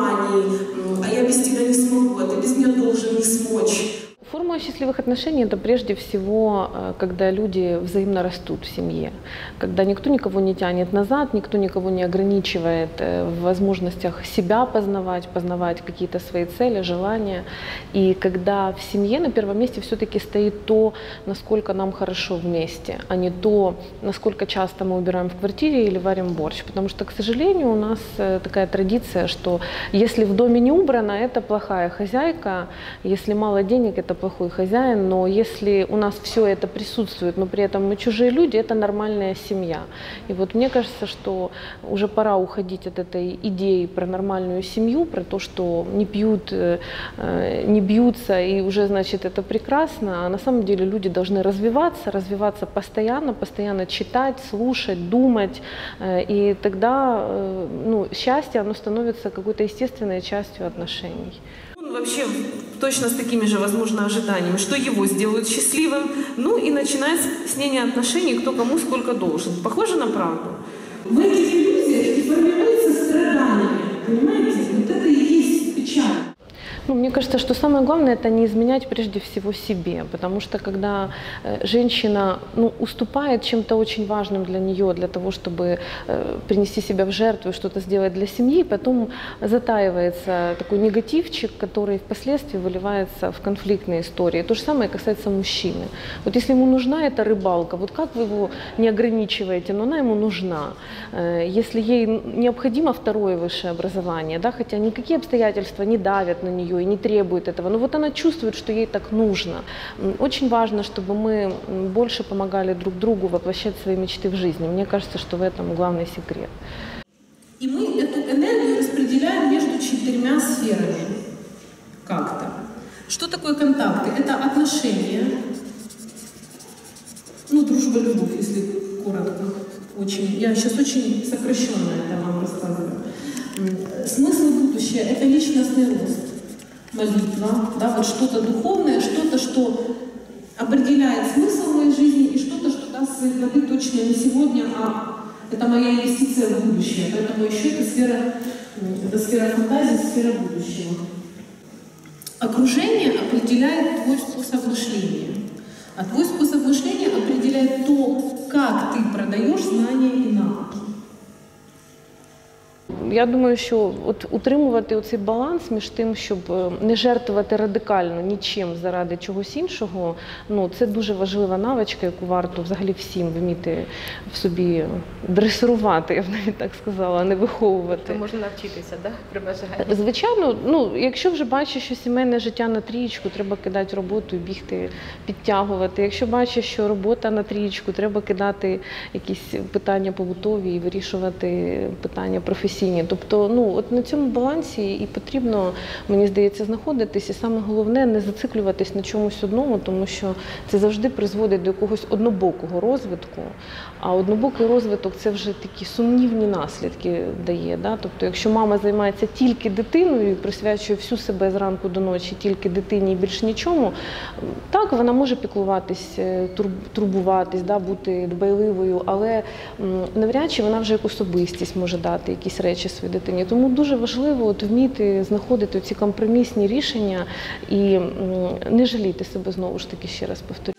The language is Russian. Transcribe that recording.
внимании, а я без тебя не смогу, а ты без меня должен не смочь. Счастливых отношений – это прежде всего, э, когда люди взаимно растут в семье, когда никто никого не тянет назад, никто никого не ограничивает э, в возможностях себя познавать, познавать какие-то свои цели, желания. И когда в семье на первом месте все-таки стоит то, насколько нам хорошо вместе, а не то, насколько часто мы убираем в квартире или варим борщ. Потому что, к сожалению, у нас э, такая традиция, что если в доме не убрано, это плохая хозяйка, если мало денег, это плохой хозяин, но если у нас все это присутствует, но при этом мы чужие люди, это нормальная семья. И вот мне кажется, что уже пора уходить от этой идеи про нормальную семью, про то, что не пьют, э, э, не бьются, и уже, значит, это прекрасно. А на самом деле люди должны развиваться, развиваться постоянно, постоянно читать, слушать, думать, э, и тогда ну, счастье, оно становится какой-то естественной частью отношений. Он вообще точно с такими же, возможно, ожиданиями, что его сделают счастливым, ну и начинает снение отношений, кто кому сколько должен. Похоже на правду? В этих иллюзиях и формируется понимаете? Ну, мне кажется, что самое главное это не изменять прежде всего себе, потому что когда э, женщина ну, уступает чем-то очень важным для нее, для того, чтобы э, принести себя в жертву что-то сделать для семьи, потом затаивается такой негативчик, который впоследствии выливается в конфликтные истории. То же самое касается мужчины. Вот если ему нужна эта рыбалка, вот как вы его не ограничиваете, но она ему нужна. Э, если ей необходимо второе высшее образование, да, хотя никакие обстоятельства не давят на нее, и не требует этого. Но вот она чувствует, что ей так нужно. Очень важно, чтобы мы больше помогали друг другу воплощать свои мечты в жизни. Мне кажется, что в этом главный секрет. И мы эту энергию распределяем между четырьмя сферами. Как-то. Что такое контакты? Это отношения, ну, дружба, любовь, если коротко. Очень. Я сейчас очень сокращенно это вам рассказываю. Смысл будущее – это личностный рост молитва, да, вот что-то духовное, что-то, что определяет смысл моей жизни и что-то, что даст свои плоды точно не сегодня, а это моя инвестиция в будущее. Поэтому еще это сфера, это сфера фантазии, сфера будущего. Окружение определяет твой способ мышления. А твой способ мышления определяет то, как ты продаешь знания и навыки. Я думаю, що от утримувати оцей баланс між тим, щоб е, не жертвувати радикально нічим заради чогось іншого, ну це дуже важлива навичка, яку варто взагалі всім вміти в собі дресирувати, я б навіть так сказала, а не виховувати. Це можна навчитися, да? при бажанні? Звичайно, ну якщо вже бачиш, що сімейне життя на трієчку, треба кидати роботу і бігти, підтягувати. Якщо бачиш, що робота на трієчку, треба кидати якісь питання побутові і вирішувати питання професійні рівні. Тобто, ну от на цьому балансі і потрібно, мені здається, знаходитись. І саме головне не зациклюватись на чомусь одному, тому що це завжди призводить до якогось однобокого розвитку. А однобокий розвиток це вже такі сумнівні наслідки дає. Да? Тобто, якщо мама займається тільки дитиною і присвячує всю себе зранку до ночі, тільки дитині і більш нічому, так вона може піклуватись, е, турбуватись, да, бути дбайливою, але навряд чи вона вже як особистість може дати якісь речі своїй дитині. Тому дуже важливо от вміти знаходити ці компромісні рішення і не жаліти себе знову ж таки ще раз повторюю.